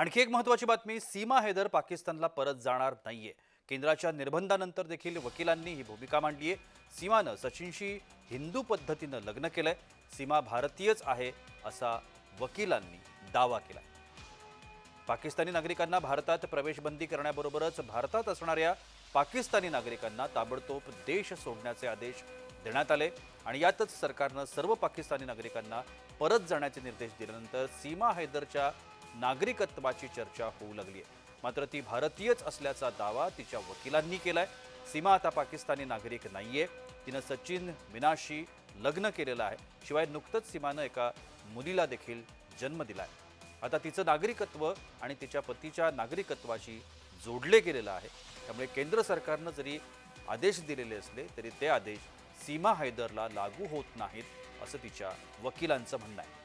आणखी एक महत्वाची बातमी सीमा हैदर पाकिस्तानला परत जाणार नाहीये. केंद्राच्या निर्बंधानंतर देखील वकिलांनी ही भूमिका मांडली आहे. सीमानं सचिनशी हिंदू पद्धतीनं लग्न केलंय. सीमा भारतीयच आहे असा वकिलांनी दावा केला पाकिस्तानी नागरिकांना भारतात प्रवेशबंदी करण्याबरोबरच भारतात असणाऱ्या पाकिस्तानी नागरिकांना ताबडतोब देश सोडण्याचे आदेश देण्यात आले. आणि यातच सरकारनं सर्व पाकिस्तानी नागरिकांना परत जाण्याचे निर्देश दिल्यानंतर सीमा हैदरच्या नागरिकत्वाची चर्चा होऊ लागली आहे मात्र ती भारतीयच असल्याचा दावा तिच्या वकिलांनी केलाय. सीमा आता पाकिस्तानी नागरिक नाहीये. तिनं सचिन मिनाशी लग्न केलेलं आहे. शिवाय नुकतंच सीमानं एका मुलीला देखील जन्म दिलाय. आता तिचं नागरिकत्व आणि तिच्या पतीच्या नागरिकत्वाशी जोडले गेलेलं आहे. त्यामुळे केंद्र सरकारनं जरी आदेश दिलेले असले तरी ते आदेश सीमा हैदरला लागू होत नाहीत असं तिच्या वकिलांचं म्हणणं आहे.